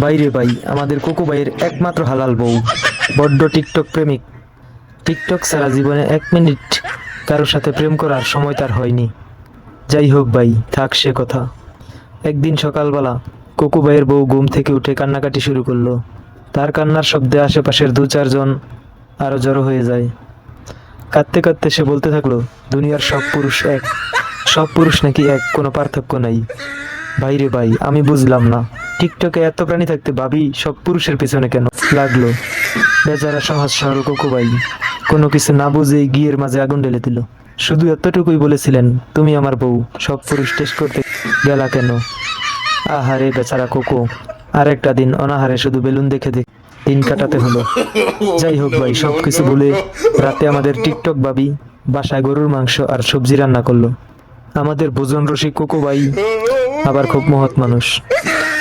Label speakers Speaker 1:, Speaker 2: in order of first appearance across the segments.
Speaker 1: বাইরে ভাই, আমাদের কোকো ভাইয়ের একমাত্র হালাল বউ। বড্ড টিকটক প্রেমিক। টিকটক ছাড়া জীবনে এক মিনিট কারোর সাথে প্রেম করার সময় তার হয়নি। যাই হোক ভাই, থাক সে কথা। একদিন সকালবেলা কোকো ভাইয়ের বউ ঘুম থেকে উঠে কান্নাকাটি শুরু করল। তার কান্নার শব্দে আশেপাশের দু চারজন আরও জড়ো হয়ে যায়। কাঁদতে কাঁদতে সে বলতে থাকল, দুনিয়ার সব পুরুষ এক। সব পুরুষ নাকি এক, কোনো পার্থক্য নাই। ভাইরে ভাই, আমি বুঝলাম না। টিকটকে এত প্রাণী থাকতে ভাবি সব পুরুষের পেছনে কেন? লাগল। বেচারা সহজ সরল কোকো ভাই। কোনো কিছু না বুঝে গিয়ের মাঝে আগুন ঢেলে দিল। শুধু এতটুকুই বলেছিলেন, তুমি আমার বউ। সব পুরুষ টেস্ট করতে গেলা কেন? আহারে বেচারা কোকো। আর একটা দিন অনাহারে শুধু বেলুন দেখে দেখ দিন কাটাতে হলো। যাই হোক ভাই, সবকিছু ভুলে রাতে আমাদের টিকটক ভাবি বাসায় গরুর মাংস আর সবজি রান্না করল। আমাদের ভোজন রসিক কোকো ভাই আবার খুব মহৎ মানুষ।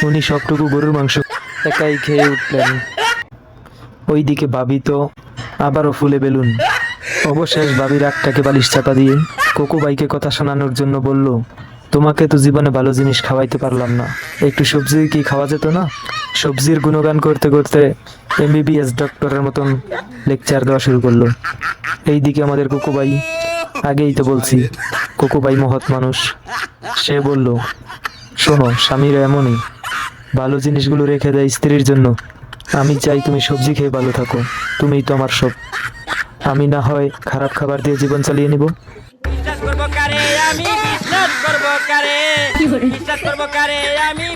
Speaker 1: উনি সবটুকু গরুর মাংস একাই খেয়ে উঠলেন। ওইদিকে বাবি তো আবারও ফুলে বেলুন। অবশেষ বাবির রাগটাকে বালিশ চাপা দিয়ে কোকো ভাইকে কথা শোনানোর জন্য বলল, তোমাকে তো জীবনে ভালো জিনিস খাওয়াইতে পারলাম না। একটু সবজি কি খাওয়া যেত না? সবজির গুণগান করতে করতে এমবিবিএস ডক্টরের মতন লেকচার দেওয়া শুরু করল। এইদিকে আমাদের কোকো ভাই, আগেই তো বলছি, কোকো ভাই মহৎ মানুষ। সে বলল, শোনো, স্বামীরা এমনই। ভালো জিনিসগুলো রেখে দেয় স্ত্রীর জন্য। আমি চাই তুমি সবজি খেয়ে ভালো থাকো। তুমিই তো আমার সব। আমি না হয় খারাপ খাবার দিয়ে জীবন চালিয়ে নিব।
Speaker 2: বিশ্বাস করব কারে? আমি